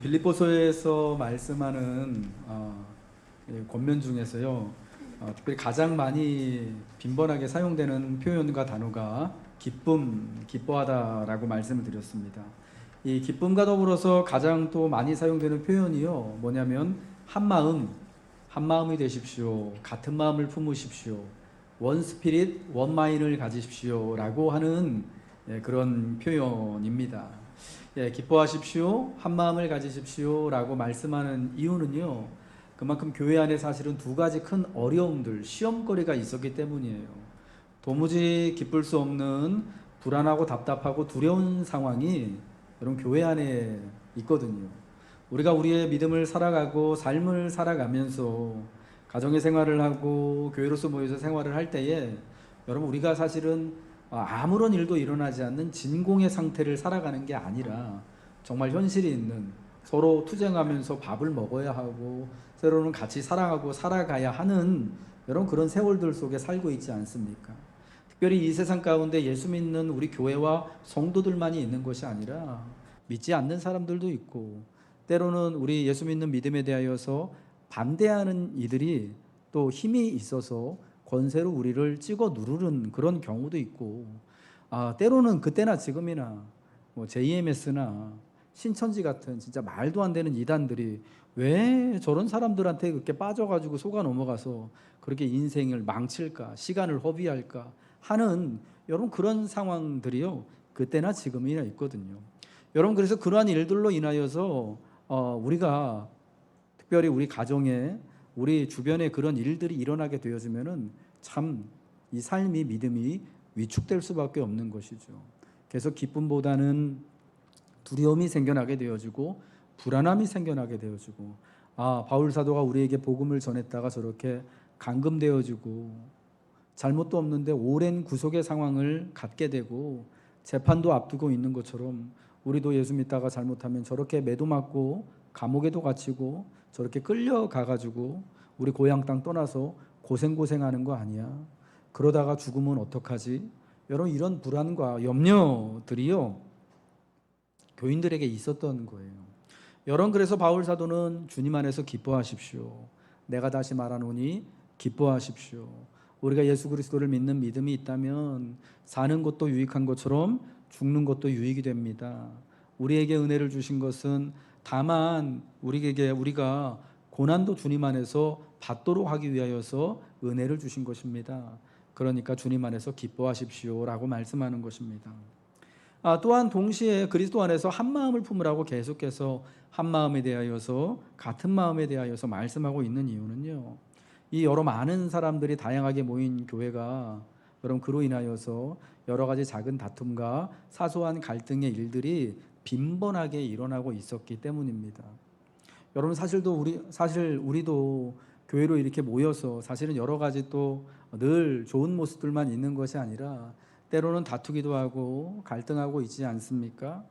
빌립보서에서 말씀하는 어, 이 권면 중에서요, 어, 특별히 가장 많이 빈번하게 사용되는 표현과 단어가 기쁨, 기뻐하다라고 말씀을 드렸습니다. 이 기쁨과 더불어서 가장 또 많이 사용되는 표현이요, 뭐냐면 한 마음, 한 마음이 되십시오, 같은 마음을 품으십시오, 원 스피릿, 원 마인을 가지십시오라고 하는 예, 그런 표현입니다. 예, 기뻐하십시오. 한 마음을 가지십시오라고 말씀하는 이유는요. 그만큼 교회 안에 사실은 두 가지 큰 어려움들, 시험거리가 있었기 때문이에요. 도무지 기쁠 수 없는 불안하고 답답하고 두려운 상황이 여러분 교회 안에 있거든요. 우리가 우리의 믿음을 살아가고 삶을 살아가면서 가정의 생활을 하고 교회로서 모여서 생활을 할 때에 여러분 우리가 사실은 아, 아무런 일도 일어나지 않는 진공의 상태를 살아가는 게 아니라 정말 현실이 있는 서로 투쟁하면서 밥을 먹어야 하고 때로는 같이 살아가고 살아가야 하는 여러분 그런 세월들 속에 살고 있지 않습니까? 특별히 이 세상 가운데 예수 믿는 우리 교회와 성도들만이 있는 것이 아니라 믿지 않는 사람들도 있고 때로는 우리 예수 믿는 믿음에 대하여서 반대하는 이들이 또 힘이 있어서 권세로 우리를 찍어 누르는 그런 경우도 있고 아, 때로는 그때나 지금이나 뭐 JMS나 신천지 같은 진짜 말도 안 되는 이단들이 왜 저런 사람들한테 그렇게 빠져가지고 속아 넘어가서 그렇게 인생을 망칠까 시간을 허비할까 하는 여러분 그런 상황들이요 그때나 지금이나 있거든요. 여러분 그래서 그러한 일들로 인하여서 어, 우리가 특별히 우리 가정에 우리 주변에 그런 일들이 일어나게 되어지면은 참 이 삶이 믿음이 위축될 수밖에 없는 것이죠. 그래서 기쁨보다는 두려움이 생겨나게 되어지고 불안함이 생겨나게 되어지고 아 바울 사도가 우리에게 복음을 전했다가 저렇게 감금되어지고 잘못도 없는데 오랜 구속의 상황을 갖게 되고 재판도 앞두고 있는 것처럼 우리도 예수 믿다가 잘못하면 저렇게 매도 맞고 감옥에도 갇히고 저렇게 끌려가 가지고 우리 고향 땅 떠나서 고생 고생하는 거 아니야? 그러다가 죽으면 어떡하지? 여러분 이런 불안과 염려들이요 교인들에게 있었던 거예요. 여러분 그래서 바울 사도는 주님 안에서 기뻐하십시오. 내가 다시 말하노니 기뻐하십시오. 우리가 예수 그리스도를 믿는 믿음이 있다면 사는 것도 유익한 것처럼 죽는 것도 유익이 됩니다. 우리에게 은혜를 주신 것은 다만 우리에게 우리가 고난도 주님 안에서 받도록 하기 위하여서 은혜를 주신 것입니다. 그러니까 주님 안에서 기뻐하십시오라고 말씀하는 것입니다. 아, 또한 동시에 그리스도 안에서 한 마음을 품으라고 계속해서 한 마음에 대하여서 같은 마음에 대하여서 말씀하고 있는 이유는요. 이 여러 많은 사람들이 다양하게 모인 교회가 여러분 그로 인하여서 여러 가지 작은 다툼과 사소한 갈등의 일들이 빈번하게 일어나고 있었기 때문입니다. 여러분 사실도 우리 사실 우리도 교회로 이렇게 모여서 사실은 여러 가지 또 늘 좋은 모습들만 있는 것이 아니라 때로는 다투기도 하고 갈등하고 있지 않습니까?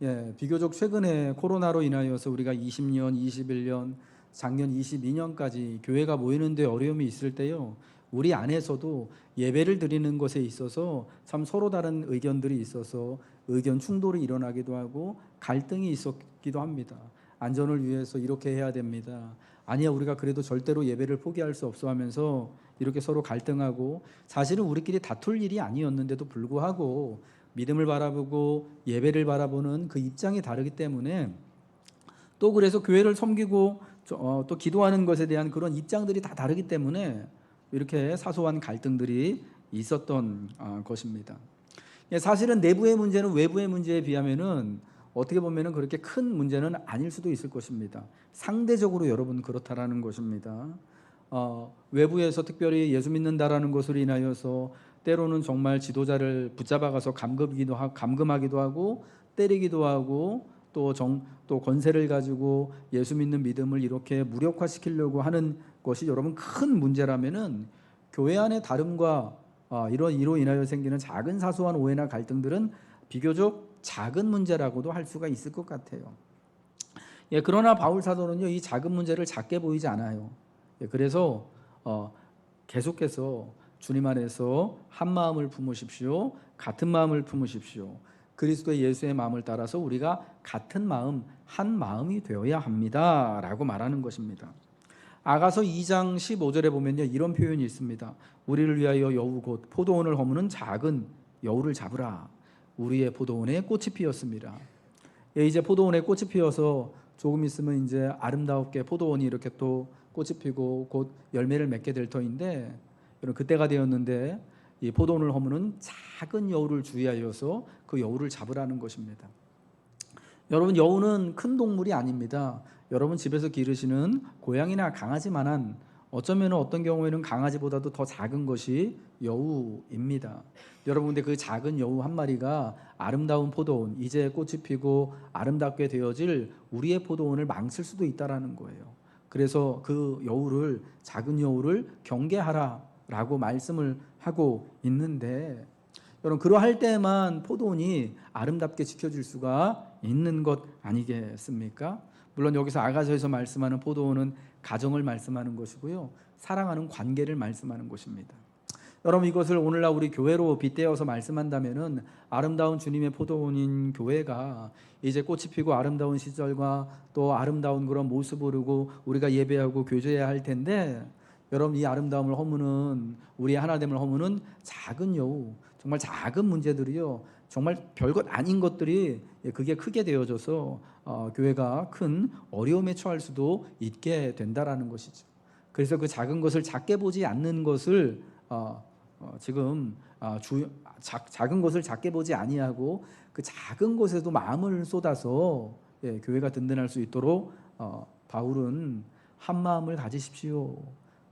예, 비교적 최근에 코로나로 인하여서 우리가 20년, 21년, 작년 22년까지 교회가 모이는데 어려움이 있을 때요. 우리 안에서도 예배를 드리는 것에 있어서 참 서로 다른 의견들이 있어서 의견 충돌이 일어나기도 하고 갈등이 있었기도 합니다. 안전을 위해서 이렇게 해야 됩니다. 아니야 우리가 그래도 절대로 예배를 포기할 수 없어 하면서 이렇게 서로 갈등하고 사실은 우리끼리 다툴 일이 아니었는데도 불구하고 믿음을 바라보고 예배를 바라보는 그 입장이 다르기 때문에 또 그래서 교회를 섬기고 어, 또 기도하는 것에 대한 그런 입장들이 다 다르기 때문에 이렇게 사소한 갈등들이 있었던 어, 것입니다. 예, 사실은 내부의 문제는 외부의 문제에 비하면은 어떻게 보면은 그렇게 큰 문제는 아닐 수도 있을 것입니다. 상대적으로 여러분 그렇다라는 것입니다. 어, 외부에서 특별히 예수 믿는다라는 것으로 인하여서 때로는 정말 지도자를 붙잡아가서 감금기도 하, 감금하기도 하고 때리기도 하고 또 정 또 권세를 가지고 예수 믿는 믿음을 이렇게 무력화시키려고 하는 것이 여러분 큰 문제라면은 교회 안의 다름과 아, 이런 이로 인하여 생기는 작은 사소한 오해나 갈등들은 비교적 작은 문제라고도 할 수가 있을 것 같아요. 예, 그러나 바울 사도는요 이 작은 문제를 작게 보이지 않아요. 예, 그래서 어, 계속해서 주님 안에서 한 마음을 품으십시오, 같은 마음을 품으십시오. 그리스도의 예수의 마음을 따라서 우리가 같은 마음, 한 마음이 되어야 합니다 라고 말하는 것입니다. 아가서 2장 15절에 보면요. 이런 표현이 있습니다. 우리를 위하여 여우 곧 포도원을 허무는 작은 여우를 잡으라. 우리의 포도원에 꽃이 피었습니다. 예, 이제 포도원에 꽃이 피어서 조금 있으면 이제 아름다웠게 포도원이 이렇게 또 꽃이 피고 곧 열매를 맺게 될 터인데 여러분 그때가 되었는데 이 포도원을 허무는 작은 여우를 주의하여서 그 여우를 잡으라는 것입니다. 여러분 여우는 큰 동물이 아닙니다. 여러분 집에서 기르시는 고양이나 강아지만한 어쩌면 어떤 경우에는 강아지보다도 더 작은 것이 여우입니다. 여러분 근데 그 작은 여우 한 마리가 아름다운 포도원 이제 꽃이 피고 아름답게 되어질 우리의 포도원을 망칠 수도 있다라는 거예요. 그래서 그 여우를 작은 여우를 경계하라라고 말씀을 하고 있는데 여러분 그러할 때만 포도원이 아름답게 지켜질 수가 있는 것 아니겠습니까? 물론 여기서 아가서에서 말씀하는 포도원은 가정을 말씀하는 것이고요. 사랑하는 관계를 말씀하는 것입니다. 여러분 이것을 오늘날 우리 교회로 빗대어서 말씀한다면은 아름다운 주님의 포도원인 교회가 이제 꽃이 피고 아름다운 시절과 또 아름다운 그런 모습으로 우리가 예배하고 교제해야 할 텐데 여러분 이 아름다움을 허무는 우리의 하나됨을 허무는 작은 여우 정말 작은 문제들이요 정말 별것 아닌 것들이 그게 크게 되어져서 어, 교회가 큰 어려움에 처할 수도 있게 된다라는 것이죠. 그래서 그 작은 것을 작게 보지 않는 것을 어, 어, 지금 아, 주, 작, 작은 것을 작게 보지 아니하고 그 작은 것에도 마음을 쏟아서 예, 교회가 든든할 수 있도록 어, 바울은 한 마음을 가지십시오.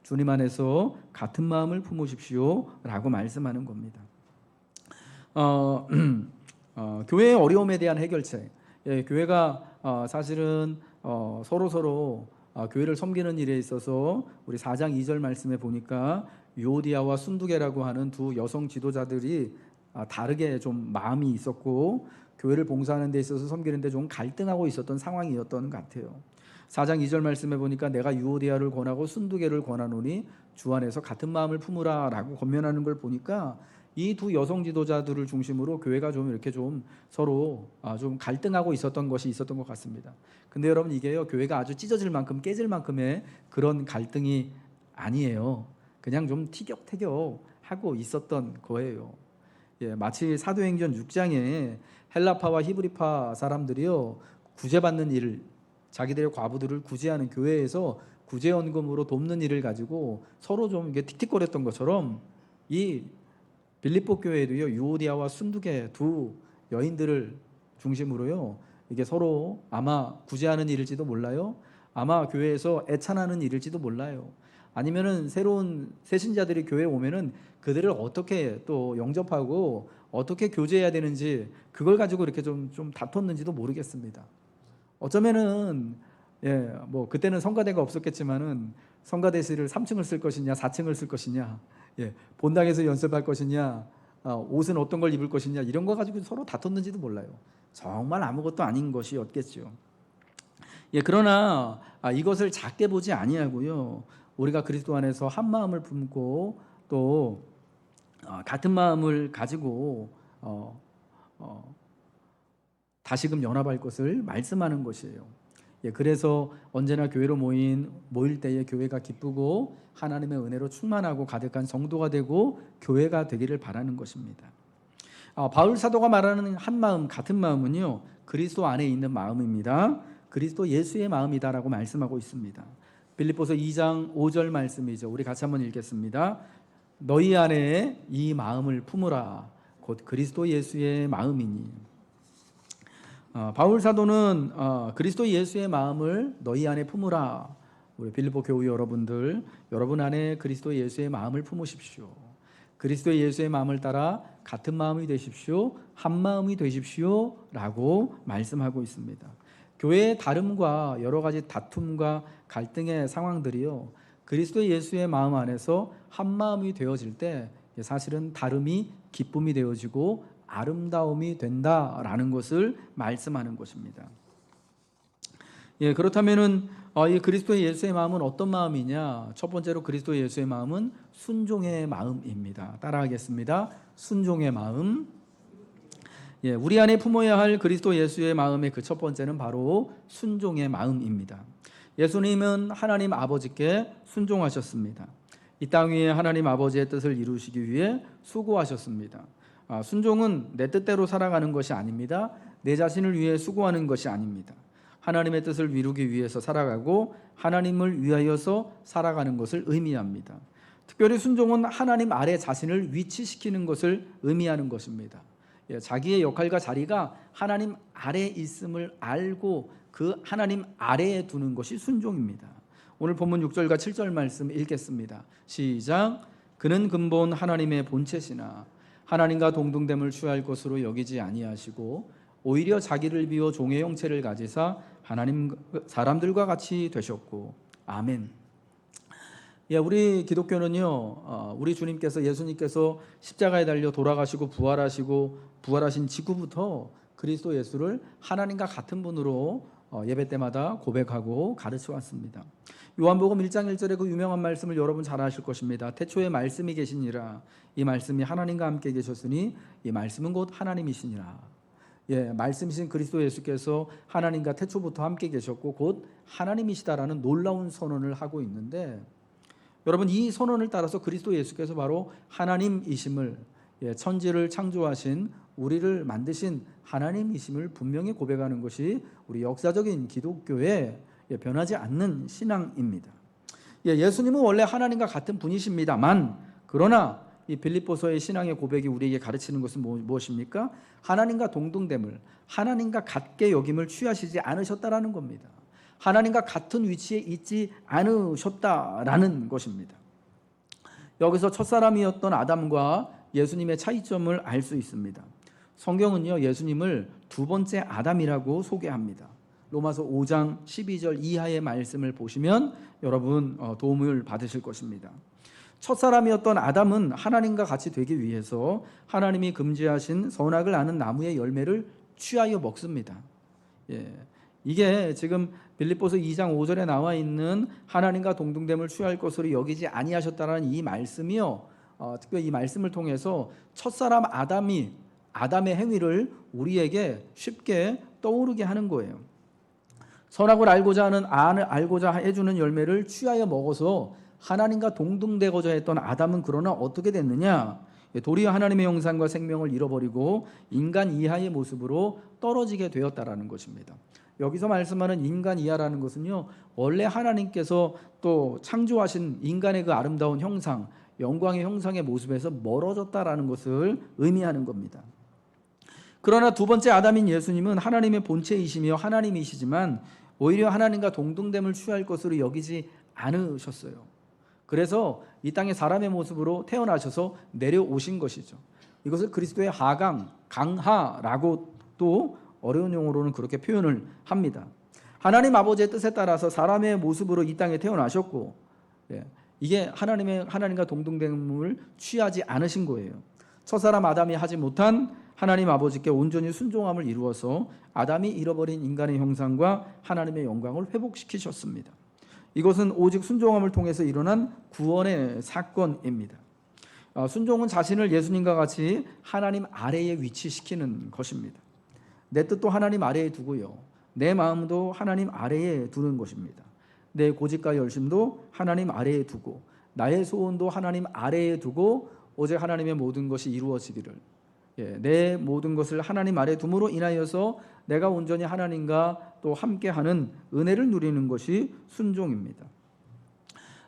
주님 안에서 같은 마음을 품으십시오라고 말씀하는 겁니다. 어, 어, 교회의 어려움에 대한 해결책. 예, 교회가 어, 사실은 어, 서로 서로 어, 교회를 섬기는 일에 있어서 우리 4장 2절 말씀에 보니까 유오디아와 순두계라고 하는 두 여성 지도자들이 아, 다르게 좀 마음이 있었고 교회를 봉사하는 데 있어서 섬기는 데 좀 갈등하고 있었던 상황이었던 것 같아요. 4장 2절 말씀에 보니까 내가 유오디아를 권하고 순두계를 권하노니 주 안에서 같은 마음을 품으라라고 권면하는 걸 보니까 이 두 여성 지도자들을 중심으로 교회가 좀 이렇게 좀 서로 아, 좀 갈등하고 있었던 것이 있었던 것 같습니다. 근데 여러분 이게요 교회가 아주 찢어질 만큼 깨질 만큼의 그런 갈등이 아니에요. 그냥 좀 티격태격 하고 있었던 거예요. 예, 마치 사도행전 6장에 헬라파와 히브리파 사람들이요 구제받는 일을 자기들의 과부들을 구제하는 교회에서 구제연금으로 돕는 일을 가지고 서로 좀 이게 틱틱거렸던 것처럼 이 빌립보 교회도요 유오디아와 순두계 두 여인들을 중심으로요 이게 서로 아마 구제하는 일일지도 몰라요. 아마 교회에서 애찬하는 일일지도 몰라요. 아니면은 새로운 새신자들이 교회에 오면은 그들을 어떻게 또 영접하고 어떻게 교제해야 되는지 그걸 가지고 이렇게 좀 좀 다퉜는지도 모르겠습니다. 어쩌면은 예, 뭐 그때는 성가대가 없었겠지만은 성가대실을 3층을 쓸 것이냐, 4층을 쓸 것이냐, 예, 본당에서 연습할 것이냐, 어, 옷은 어떤 걸 입을 것이냐 이런 거 가지고 서로 다퉜는지도 몰라요. 정말 아무것도 아닌 것이었겠죠. 예, 그러나 아, 이것을 작게 보지 아니하고요. 우리가 그리스도 안에서 한 마음을 품고 또 어, 같은 마음을 가지고 어, 어, 다시금 연합할 것을 말씀하는 것이에요. 예, 그래서 언제나 교회로 모인 모일 때에 교회가 기쁘고 하나님의 은혜로 충만하고 가득한 성도가 되고 교회가 되기를 바라는 것입니다. 아, 바울 사도가 말하는 한 마음 같은 마음은요 그리스도 안에 있는 마음입니다. 그리스도 예수의 마음이다라고 말씀하고 있습니다. 빌립보서 2장 5절 말씀이죠. 우리 같이 한번 읽겠습니다. 너희 안에 이 마음을 품으라. 곧 그리스도 예수의 마음이니. 어, 바울 사도는 어, 그리스도 예수의 마음을 너희 안에 품으라. 우리 빌립보 교우 여러분들, 여러분 안에 그리스도 예수의 마음을 품으십시오. 그리스도 예수의 마음을 따라 같은 마음이 되십시오. 한 마음이 되십시오라고 말씀하고 있습니다. 교회의 다름과 여러 가지 다툼과 갈등의 상황들이요. 그리스도 예수의 마음 안에서 한 마음이 되어질 때 사실은 다름이 기쁨이 되어지고 아름다움이 된다라는 것을 말씀하는 것입니다. 예, 그렇다면은 어, 이 그리스도 예수의 마음은 어떤 마음이냐? 첫 번째로 그리스도 예수의 마음은 순종의 마음입니다. 따라하겠습니다. 순종의 마음. 예, 우리 안에 품어야 할 그리스도 예수의 마음의 그 첫 번째는 바로 순종의 마음입니다. 예수님은 하나님 아버지께 순종하셨습니다. 이 땅 위에 하나님 아버지의 뜻을 이루시기 위해 수고하셨습니다. 아, 순종은 내 뜻대로 살아가는 것이 아닙니다. 내 자신을 위해 수고하는 것이 아닙니다. 하나님의 뜻을 이루기 위해서 살아가고 하나님을 위하여서 살아가는 것을 의미합니다. 특별히 순종은 하나님 아래 자신을 위치시키는 것을 의미하는 것입니다. 예, 자기의 역할과 자리가 하나님 아래 있음을 알고 그 하나님 아래에 두는 것이 순종입니다. 오늘 본문 6절과 7절 말씀 읽겠습니다. 시작. 그는 근본 하나님의 본체시나 하나님과 동등됨을 취할 것으로 여기지 아니하시고 오히려 자기를 비워 종의 형체를 가지사 하나님 사람들과 같이 되셨고 아멘. 예, 우리 기독교는요, 어, 우리 주님께서 예수님께서 십자가에 달려 돌아가시고 부활하시고 부활하신 직후부터 그리스도 예수를 하나님과 같은 분으로 어, 예배 때마다 고백하고 가르쳐 왔습니다. 요한복음 1장 1절의 그 유명한 말씀을 여러분 잘 아실 것입니다. 태초에 말씀이 계시니라. 이 말씀이 하나님과 함께 계셨으니 이 말씀은 곧 하나님이시니라. 예, 말씀이신 그리스도 예수께서 하나님과 태초부터 함께 계셨고 곧 하나님이시다라는 놀라운 선언을 하고 있는데 여러분 이 선언을 따라서 그리스도 예수께서 바로 하나님이심을 예, 천지를 창조하신 우리를 만드신 하나님이심을 분명히 고백하는 것이 우리 역사적인 기독교의 예, 변하지 않는 신앙입니다. 예, 예수님은 원래 하나님과 같은 분이십니다만 그러나 이 빌립보서의 신앙의 고백이 우리에게 가르치는 것은 뭐- 무엇입니까? 하나님과 동등됨을 하나님과 같게 여김을 취하시지 않으셨다라는 겁니다. 하나님과 같은 위치에 있지 않으셨다라는 것입니다. 여기서 첫사람이었던 아담과 예수님의 차이점을 알 수 있습니다. 성경은요, 예수님을 두 번째 아담이라고 소개합니다. 로마서 5장 12절 이하의 말씀을 보시면 여러분 어, 도움을 받으실 것입니다. 첫 사람이었던 아담은 하나님과 같이 되기 위해서 하나님이 금지하신 선악을 아는 나무의 열매를 취하여 먹습니다. 예. 이게 지금 빌립보서 2장 5절에 나와 있는 하나님과 동등됨을 취할 것으로 여기지 아니하셨다라는 이 말씀이요. 어, 특별히 이 말씀을 통해서 첫사람 아담이 아담의 행위를 우리에게 쉽게 떠오르게 하는 거예요. 선악을 알고자 하는 안을 알고자 해주는 열매를 취하여 먹어서 하나님과 동등되고자 했던 아담은 그러나 어떻게 됐느냐? 도리어 하나님의 형상과 생명을 잃어버리고 인간 이하의 모습으로 떨어지게 되었다라는 것입니다. 여기서 말씀하는 인간 이하라는 것은요, 원래 하나님께서 또 창조하신 인간의 그 아름다운 형상, 영광의 형상의 모습에서 멀어졌다라는 것을 의미하는 겁니다. 그러나 두 번째 아담인 예수님은 하나님의 본체이시며 하나님이시지만 오히려 하나님과 동등됨을 취할 것으로 여기지 않으셨어요. 그래서 이 땅에 사람의 모습으로 태어나셔서 내려오신 것이죠. 이것을 그리스도의 하강, 강하라고 또 어려운 용어로는 그렇게 표현을 합니다. 하나님 아버지의 뜻에 따라서 사람의 모습으로 이 땅에 태어나셨고, 예, 이게 하나님의 하나님과 동등됨을 취하지 않으신 거예요. 첫 사람 아담이 하지 못한 하나님 아버지께 온전히 순종함을 이루어서 아담이 잃어버린 인간의 형상과 하나님의 영광을 회복시키셨습니다. 이것은 오직 순종함을 통해서 일어난 구원의 사건입니다. 어, 순종은 자신을 예수님과 같이 하나님 아래에 위치시키는 것입니다. 내 뜻도 하나님 아래에 두고요. 내 마음도 하나님 아래에 두는 것입니다. 내 고집과 열심도 하나님 아래에 두고 나의 소원도 하나님 아래에 두고 오직 하나님의 모든 것이 이루어지기를 예, 내 모든 것을 하나님 아래 둠으로 인하여서 내가 온전히 하나님과 또 함께하는 은혜를 누리는 것이 순종입니다.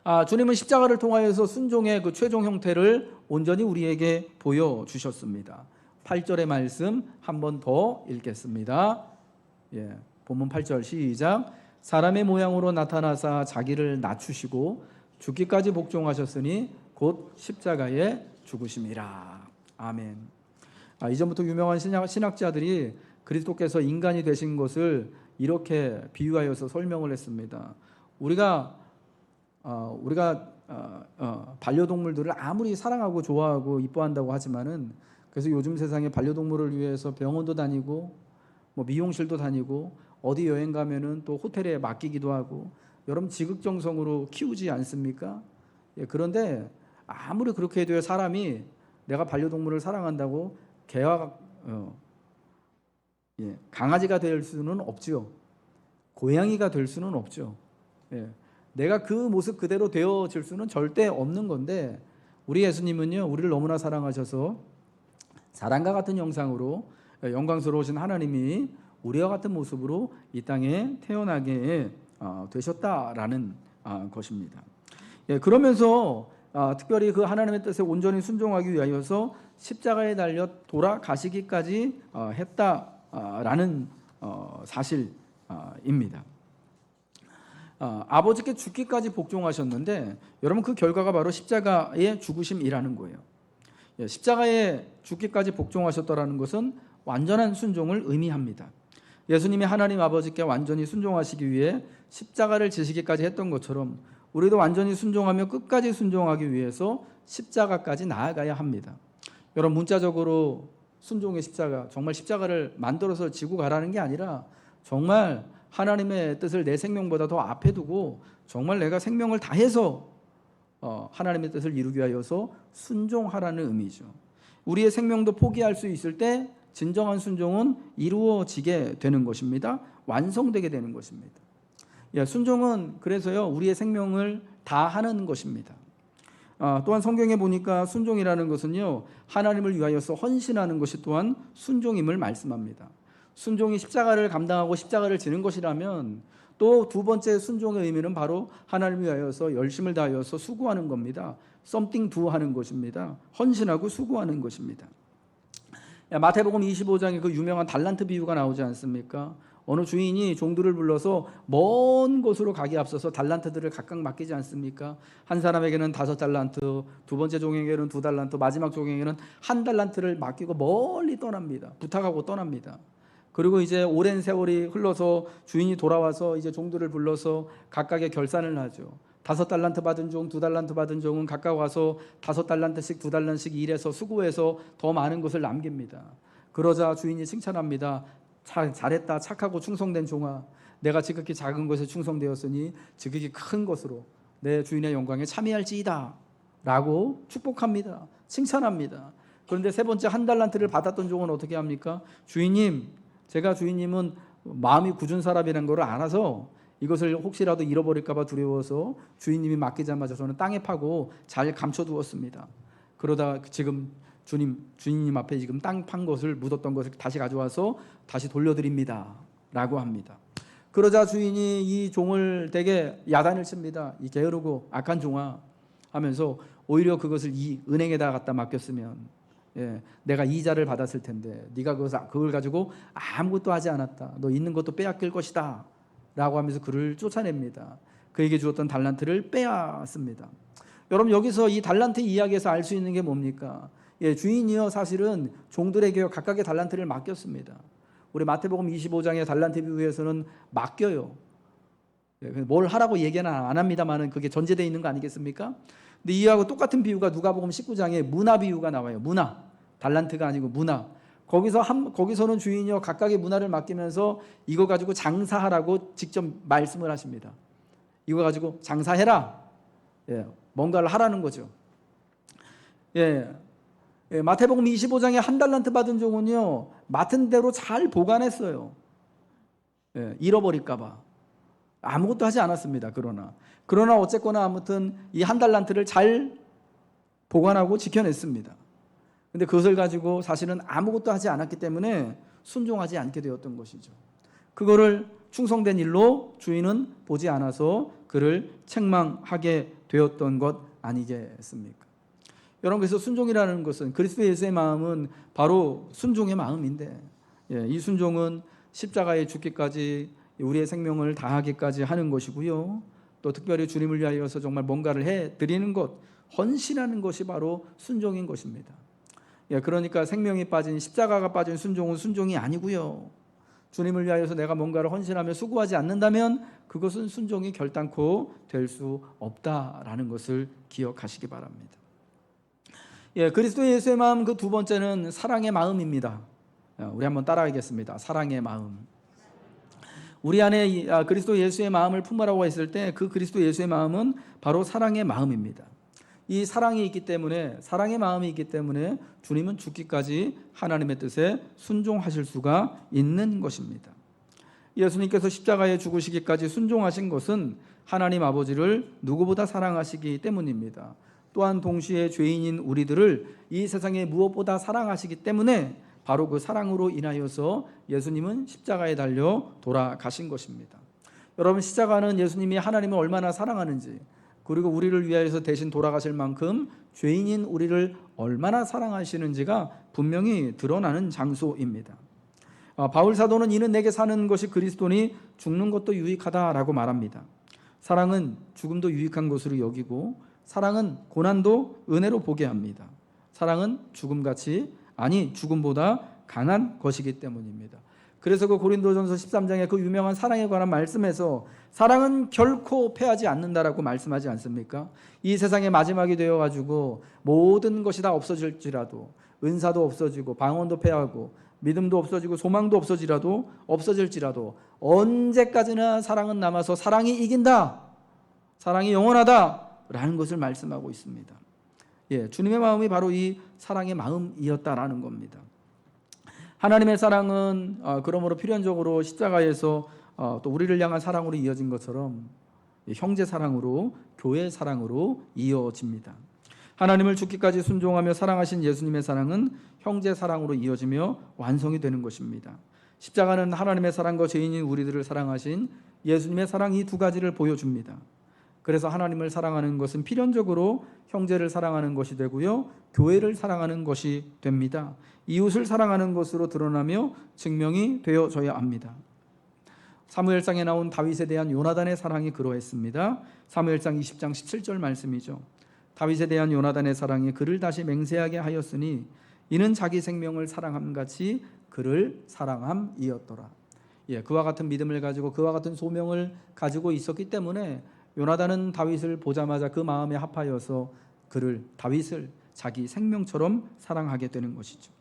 아, 주님은 십자가를 통하여서 순종의 그 최종 형태를 온전히 우리에게 보여 주셨습니다. 8절의 말씀 한 번 더 읽겠습니다. 예, 본문 8절 시작. 사람의 모양으로 나타나사 자기를 낮추시고 죽기까지 복종하셨으니 곧 십자가에 죽으심이라. 아멘. 아, 이전부터 유명한 신학, 신학자들이 그리스도께서 인간이 되신 것을 이렇게 비유하여서 설명을 했습니다. 우리가 어, 우리가 어, 어, 반려동물들을 아무리 사랑하고 좋아하고 이뻐한다고 하지만은 그래서 요즘 세상에 반려동물을 위해서 병원도 다니고 뭐 미용실도 다니고 어디 여행 가면은 또 호텔에 맡기기도 하고 여러분 지극정성으로 키우지 않습니까? 예, 그런데 아무리 그렇게 해도 사람이 내가 반려동물을 사랑한다고 개와 어, 예, 강아지가 될 수는 없죠. 고양이가 될 수는 없죠. 예, 내가 그 모습 그대로 되어질 수는 절대 없는 건데 우리 예수님은요 우리를 너무나 사랑하셔서 사랑과 같은 형상으로 영광스러우신 하나님이 우리와 같은 모습으로 이 땅에 태어나게 어, 되셨다라는 아, 것입니다. 예, 그러면서 아, 특별히 그 하나님의 뜻에 온전히 순종하기 위하여서 십자가에 달려 돌아가시기까지 어, 했다라는 어, 사실입니다. 아, 아버지께 죽기까지 복종하셨는데 여러분 그 결과가 바로 십자가의 죽으심이라는 거예요. 예, 십자가에 죽기까지 복종하셨다라는 것은 완전한 순종을 의미합니다. 예수님이 하나님 아버지께 완전히 순종하시기 위해 십자가를 지시기까지 했던 것처럼 우리도 완전히 순종하며 끝까지 순종하기 위해서 십자가까지 나아가야 합니다. 여러분 문자적으로 순종의 십자가 정말 십자가를 만들어서 지고 가라는 게 아니라 정말 하나님의 뜻을 내 생명보다 더 앞에 두고 정말 내가 생명을 다해서 어, 하나님의 뜻을 이루기 위하여서 순종하라는 의미죠. 우리의 생명도 포기할 수 있을 때 진정한 순종은 이루어지게 되는 것입니다. 완성되게 되는 것입니다. 예, 순종은 그래서요 우리의 생명을 다하는 것입니다. 아, 또한 성경에 보니까 순종이라는 것은요 하나님을 위하여서 헌신하는 것이 또한 순종임을 말씀합니다. 순종이 십자가를 감당하고 십자가를 지는 것이라면 또 두 번째 순종의 의미는 바로 하나님을 위하여서 열심을 다하여서 수고하는 겁니다. something do 하는 것입니다. 헌신하고 수고하는 것입니다. 야, 마태복음 25장에 그 유명한 달란트 비유가 나오지 않습니까? 어느 주인이 종들을 불러서 먼 곳으로 가기 앞서서 달란트들을 각각 맡기지 않습니까? 한 사람에게는 다섯 달란트, 두 번째 종에게는 두 달란트, 마지막 종에게는 한 달란트를 맡기고 멀리 떠납니다. 부탁하고 떠납니다. 그리고 이제 오랜 세월이 흘러서 주인이 돌아와서 이제 종들을 불러서 각각의 결산을 하죠. 다섯 달란트 받은 종, 두 달란트 받은 종은 각각 와서 다섯 달란트씩 두 달란트씩 일해서 수고해서 더 많은 것을 남깁니다. 그러자 주인이 칭찬합니다. 잘, 잘했다. 착하고 충성된 종아. 내가 지극히 작은 것에 충성되었으니 지극히 큰 것으로 내 주인의 영광에 참여할지이다. 라고 축복합니다. 칭찬합니다. 그런데 세 번째 한 달란트를 받았던 종은 어떻게 합니까? 주인님, 제가 주인님은 마음이 굳은 사람이라는 걸 알아서 이것을 혹시라도 잃어버릴까봐 두려워서 주인님이 맡기자마자 저는 땅에 파고 잘 감춰두었습니다. 그러다 지금 주님 주인님 앞에 지금 땅 판 것을 묻었던 것을 다시 가져와서 다시 돌려드립니다.라고 합니다. 그러자 주인이 이 종을 되게 야단을 칩니다. 이 게으르고 악한 종아 하면서 오히려 그것을 이 은행에다 갖다 맡겼으면 예, 내가 이자를 받았을 텐데 네가 그것을 그걸 가지고 아무것도 하지 않았다. 너 있는 것도 빼앗길 것이다. 라고 하면서 그를 쫓아냅니다. 그에게 주었던 달란트를 빼앗습니다. 여러분 여기서 이 달란트 이야기에서 알 수 있는 게 뭡니까? 예, 주인이요 사실은 종들에게 각각의 달란트를 맡겼습니다. 우리 마태복음 25장의 달란트 비유에서는 맡겨요. 예, 뭘 하라고 얘기는 안 합니다만은 그게 전제되어 있는 거 아니겠습니까? 근데 이하고 똑같은 비유가 누가복음 19장에 문화 비유가 나와요. 문화. 달란트가 아니고 문화. 거기서 한 거기서는 주인이요 각각의 문화를 맡기면서 이거 가지고 장사하라고 직접 말씀을 하십니다. 이거 가지고 장사해라. 예, 뭔가를 하라는 거죠. 예, 예, 마태복음 25장에 한 달란트 받은 종은요 맡은 대로 잘 보관했어요. 예, 잃어버릴까봐 아무것도 하지 않았습니다. 그러나 그러나 어쨌거나 아무튼 이 한 달란트를 잘 보관하고 지켜냈습니다. 근데 그것을 가지고 사실은 아무것도 하지 않았기 때문에 순종하지 않게 되었던 것이죠. 그거를 충성된 일로 주인은 보지 않아서 그를 책망하게 되었던 것 아니겠습니까? 여러분 그래서 순종이라는 것은 그리스도 예수의 마음은 바로 순종의 마음인데 예, 이 순종은 십자가에 죽기까지 우리의 생명을 다하기까지 하는 것이고요. 또 특별히 주님을 위하여서 정말 뭔가를 해 드리는 것, 헌신하는 것이 바로 순종인 것입니다. 예, 그러니까 생명이 빠진 십자가가 빠진 순종은 순종이 아니고요. 주님을 위하여서 내가 뭔가를 헌신하며 수고하지 않는다면 그것은 순종이 결단코 될 수 없다라는 것을 기억하시기 바랍니다. 예, 그리스도 예수의 마음 그 두 번째는 사랑의 마음입니다. 예, 우리 한번 따라하겠습니다. 사랑의 마음. 우리 안에 아, 그리스도 예수의 마음을 품으라고 했을 때 그 그리스도 예수의 마음은 바로 사랑의 마음입니다. 이 사랑이 있기 때문에 사랑의 마음이 있기 때문에 주님은 죽기까지 하나님의 뜻에 순종하실 수가 있는 것입니다. 예수님께서 십자가에 죽으시기까지 순종하신 것은 하나님 아버지를 누구보다 사랑하시기 때문입니다. 또한 동시에 죄인인 우리들을 이 세상에 무엇보다 사랑하시기 때문에 바로 그 사랑으로 인하여서 예수님은 십자가에 달려 돌아가신 것입니다. 여러분 십자가는 예수님이 하나님을 얼마나 사랑하는지 그리고 우리를 위하여서 대신 돌아가실 만큼 죄인인 우리를 얼마나 사랑하시는지가 분명히 드러나는 장소입니다. 아, 바울 사도는 이는 내게 사는 것이 그리스도니 죽는 것도 유익하다라고 말합니다. 사랑은 죽음도 유익한 것으로 여기고 사랑은 고난도 은혜로 보게 합니다. 사랑은 죽음같이 아니 죽음보다 강한 것이기 때문입니다. 그래서 그 고린도전서 13장의 그 유명한 사랑에 관한 말씀에서 사랑은 결코 패하지 않는다라고 말씀하지 않습니까? 이 세상의 마지막이 되어 가지고 모든 것이 다 없어질지라도 은사도 없어지고 방언도 패하고 믿음도 없어지고 소망도 없어지라도 없어질지라도 언제까지나 사랑은 남아서 사랑이 이긴다. 사랑이 영원하다라는 것을 말씀하고 있습니다. 예, 주님의 마음이 바로 이 사랑의 마음이었다라는 겁니다. 하나님의 사랑은 어, 그러므로 필연적으로 십자가에서 어, 또 우리를 향한 사랑으로 이어진 것처럼 형제 사랑으로 교회 사랑으로 이어집니다. 하나님을 죽기까지 순종하며 사랑하신 예수님의 사랑은 형제 사랑으로 이어지며 완성이 되는 것입니다. 십자가는 하나님의 사랑과 죄인인 우리들을 사랑하신 예수님의 사랑 이 두 가지를 보여줍니다. 그래서 하나님을 사랑하는 것은 필연적으로 형제를 사랑하는 것이 되고요. 교회를 사랑하는 것이 됩니다. 이웃을 사랑하는 것으로 드러나며 증명이 되어져야 합니다. 사무엘상에 나온 다윗에 대한 요나단의 사랑이 그러했습니다. 사무엘상 20장 17절 말씀이죠. 다윗에 대한 요나단의 사랑이 그를 다시 맹세하게 하였으니 이는 자기 생명을 사랑함 같이 그를 사랑함이었더라. 예, 그와 같은 믿음을 가지고 그와 같은 소명을 가지고 있었기 때문에 요나단은 다윗을 보자마자 그 마음에 합하여서 그를 다윗을 자기 생명처럼 사랑하게 되는 것이죠.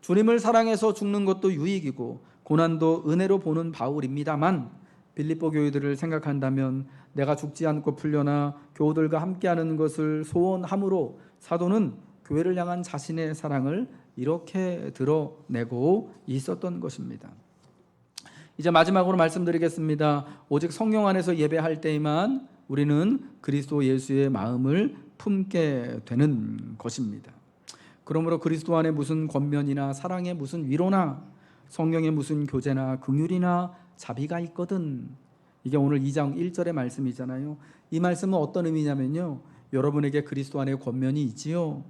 주님을 사랑해서 죽는 것도 유익이고 고난도 은혜로 보는 바울입니다만 빌립보 교회들을 생각한다면 내가 죽지 않고 풀려나 교우들과 함께하는 것을 소원함으로 사도는 교회를 향한 자신의 사랑을 이렇게 드러내고 있었던 것입니다. 이제 마지막으로 말씀드리겠습니다. 오직 성령 안에서 예배할 때에만 우리는 그리스도 예수의 마음을 품게 되는 것입니다. 그러므로 그리스도 안에 무슨 권면이나 사랑의 무슨 위로나 성령의 무슨 교제나 긍휼이나 자비가 있거든. 이게 오늘 2장 1절의 말씀이잖아요. 이 말씀은 어떤 의미냐면요. 여러분에게 그리스도 안에 권면이 있지요.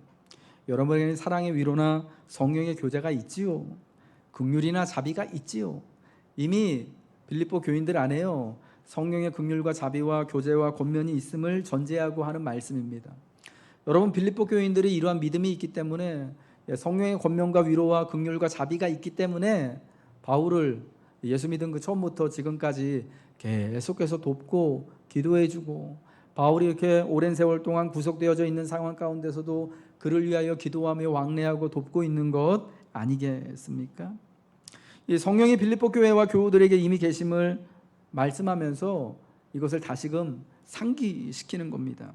여러분에게 사랑의 위로나 성령의 교제가 있지요. 긍휼이나 자비가 있지요. 이미 빌립보 교인들 안에요. 성령의 긍휼과 자비와 교제와 권면이 있음을 전제하고 하는 말씀입니다. 여러분 빌립보 교인들이 이러한 믿음이 있기 때문에 예, 성령의 권면과 위로와 긍휼과 자비가 있기 때문에 바울을 예수 믿은 그 처음부터 지금까지 계속해서 돕고 기도해주고 바울이 이렇게 오랜 세월 동안 구속되어져 있는 상황 가운데서도 그를 위하여 기도하며 왕래하고 돕고 있는 것 아니겠습니까? 이 성령이 빌립보 교회와 교우들에게 이미 계심을 말씀하면서 이것을 다시금 상기시키는 겁니다.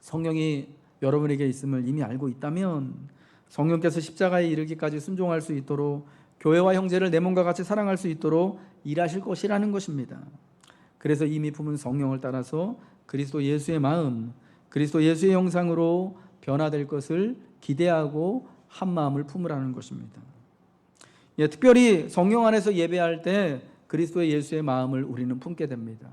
성령이 여러분에게 있음을 이미 알고 있다면 성령께서 십자가에 이르기까지 순종할 수 있도록 교회와 형제를 내 몸과 같이 사랑할 수 있도록 일하실 것이라는 것입니다. 그래서 이미 품은 성령을 따라서 그리스도 예수의 마음, 그리스도 예수의 형상으로 변화될 것을 기대하고 한 마음을 품으라는 것입니다. 예, 특별히 성령 안에서 예배할 때 그리스도 예수의 마음을 우리는 품게 됩니다.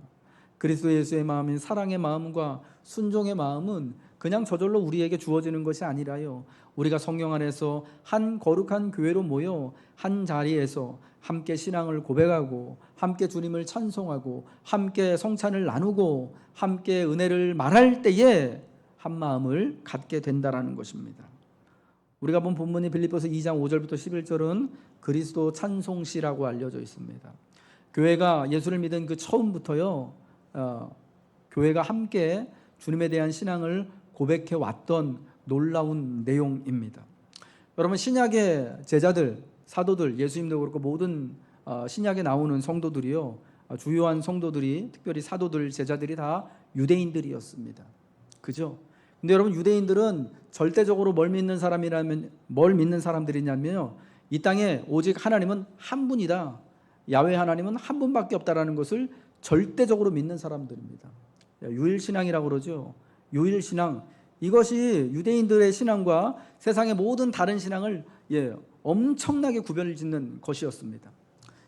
그리스도 예수의 마음인 사랑의 마음과 순종의 마음은 그냥 저절로 우리에게 주어지는 것이 아니라요. 우리가 성령 안에서 한 거룩한 교회로 모여 한 자리에서 함께 신앙을 고백하고 함께 주님을 찬송하고 함께 성찬을 나누고 함께 은혜를 말할 때에 한 마음을 갖게 된다라는 것입니다. 우리가 본 본문이 빌립보서 2장 5절부터 11절은 그리스도 찬송시라고 알려져 있습니다. 교회가 예수를 믿은 그 처음부터요, 어, 교회가 함께 주님에 대한 신앙을 고백해 왔던 놀라운 내용입니다. 여러분 신약의 제자들, 사도들, 예수님도 그렇고 모든 어, 신약에 나오는 성도들이요, 어, 주요한 성도들이 특별히 사도들, 제자들이 다 유대인들이었습니다. 그죠? 근데 여러분 유대인들은 절대적으로 뭘 믿는 사람이라면 뭘 믿는 사람들이냐면요. 이 땅에 오직 하나님은 한 분이다. 야훼 하나님은 한 분밖에 없다라는 것을 절대적으로 믿는 사람들입니다. 유일 신앙이라고 그러죠. 유일 신앙. 이것이 유대인들의 신앙과 세상의 모든 다른 신앙을 예, 엄청나게 구별을 짓는 것이었습니다.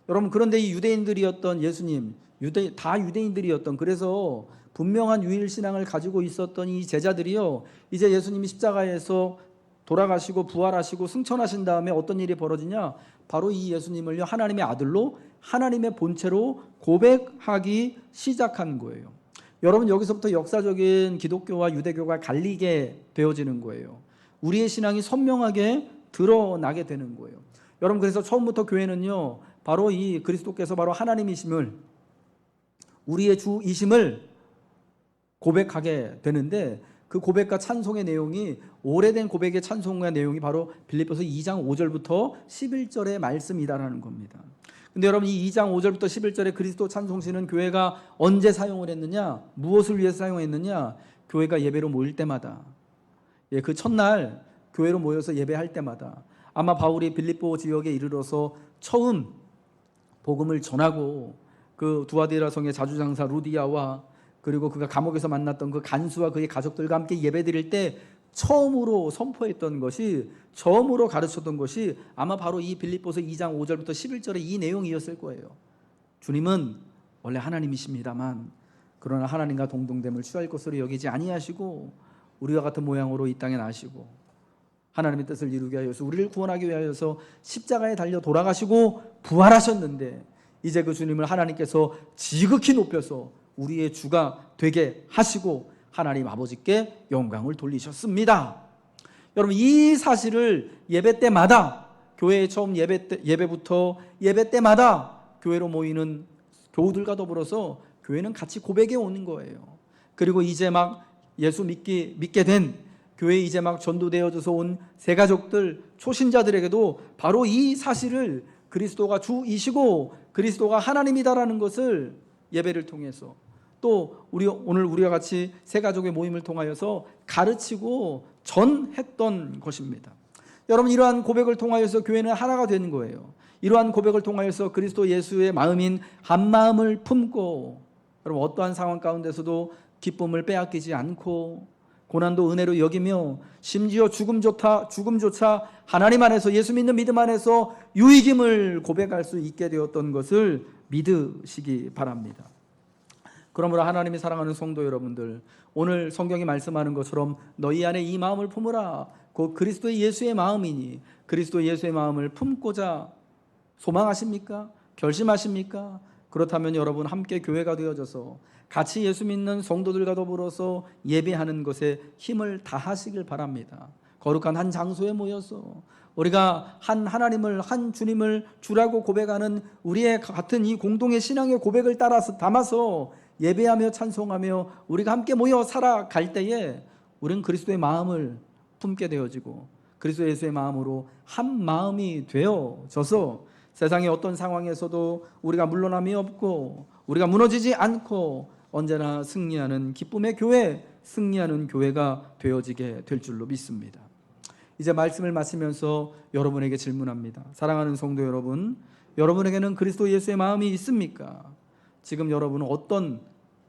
여러분 그런데 이 유대인들이었던 예수님, 유대 다 유대인들이었던 그래서 분명한 유일 신앙을 가지고 있었던 이 제자들이요. 이제 예수님이 십자가에서 돌아가시고 부활하시고 승천하신 다음에 어떤 일이 벌어지냐? 바로 이 예수님을요 하나님의 아들로 하나님의 본체로 고백하기 시작한 거예요. 여러분 여기서부터 역사적인 기독교와 유대교가 갈리게 되어지는 거예요. 우리의 신앙이 선명하게 드러나게 되는 거예요. 여러분 그래서 처음부터 교회는요 바로 이 그리스도께서 바로 하나님이심을 우리의 주이심을 고백하게 되는데 그 고백과 찬송의 내용이 오래된 고백의 찬송의 내용이 바로 빌립보서 2장 5절부터 11절의 말씀이다라는 겁니다. 근데 여러분 이 2장 5절부터 11절의 그리스도 찬송시는 교회가 언제 사용을 했느냐? 무엇을 위해서 사용했느냐? 교회가 예배로 모일 때마다 예, 그 첫날 교회로 모여서 예배할 때마다 아마 바울이 빌립보 지역에 이르러서 처음 복음을 전하고 그 두아디라 성의 자주장사 루디아와 그리고 그가 감옥에서 만났던 그 간수와 그의 가족들과 함께 예배드릴 때 처음으로 선포했던 것이 처음으로 가르쳤던 것이 아마 바로 이 빌립보서 2장 5절부터 11절의 이 내용이었을 거예요. 주님은 원래 하나님이십니다만 그러나 하나님과 동등됨을 취할 것으로 여기지 아니하시고 우리와 같은 모양으로 이 땅에 나시고 하나님의 뜻을 이루게 하여서 우리를 구원하기 위하여서 십자가에 달려 돌아가시고 부활하셨는데 이제 그 주님을 하나님께서 지극히 높여서 우리의 주가 되게 하시고 하나님 아버지께 영광을 돌리셨습니다. 여러분 이 사실을 예배 때마다 교회에 처음 예배 때, 예배부터 예배 때마다 교회로 모이는 교우들과 더불어서 교회는 같이 고백해 오는 거예요. 그리고 이제 막 예수 믿기 믿게 된 교회 이제 막 전도되어져서 온 새가족들 초신자들에게도 바로 이 사실을 그리스도가 주이시고 그리스도가 하나님이다라는 것을 예배를 통해서 또 우리 오늘 우리와 같이 새 가족의 모임을 통하여서 가르치고 전했던 것입니다. 여러분 이러한 고백을 통하여서 교회는 하나가 되는 거예요. 이러한 고백을 통하여서 그리스도 예수의 마음인 한 마음을 품고 여러분 어떠한 상황 가운데서도 기쁨을 빼앗기지 않고 고난도 은혜로 여기며 심지어 죽음조차 죽음조차 하나님 안에서 예수 믿는 믿음 안에서 유익임을 고백할 수 있게 되었던 것을 믿으시기 바랍니다. 그러므로 하나님이 사랑하는 성도 여러분들 오늘 성경이 말씀하는 것처럼 너희 안에 이 마음을 품으라 곧 그리스도 예수의 마음이니 그리스도 예수의 마음을 품고자 소망하십니까? 결심하십니까? 그렇다면 여러분 함께 교회가 되어져서 같이 예수 믿는 성도들과 더불어서 예배하는 것에 힘을 다하시길 바랍니다. 거룩한 한 장소에 모여서 우리가 한 하나님을 한 주님을 주라고 고백하는 우리의 같은 이 공동의 신앙의 고백을 따라서 담아서 예배하며 찬송하며 우리가 함께 모여 살아갈 때에 우리는 그리스도의 마음을 품게 되어지고 그리스도 예수의 마음으로 한 마음이 되어져서 세상의 어떤 상황에서도 우리가 물러남이 없고 우리가 무너지지 않고 언제나 승리하는 기쁨의 교회, 승리하는 교회가 되어지게 될 줄로 믿습니다. 이제 말씀을 마치면서 여러분에게 질문합니다. 사랑하는 성도 여러분, 여러분에게는 그리스도 예수의 마음이 있습니까? 지금 여러분은 어떤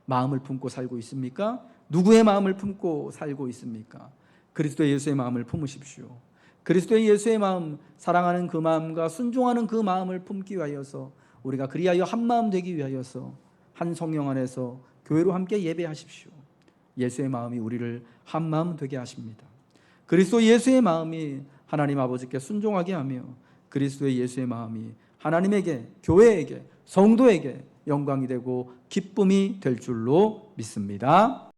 마음을 품고 살고 있습니까? 누구의 마음을 품고 살고 있습니까? 그리스도 예수의 마음을 품으십시오. 그리스도의 예수의 마음, 사랑하는 그 마음과 순종하는 그 마음을 품기 위하여서 우리가 그리하여 한 마음 되기 위하여서 한 성령 안에서 교회로 함께 예배하십시오. 예수의 마음이 우리를 한 마음 되게 하십니다. 그리스도 예수의 마음이 하나님 아버지께 순종하게 하며 그리스도의 예수의 마음이 하나님에게 교회에게 성도에게 영광이 되고 기쁨이 될 줄로 믿습니다.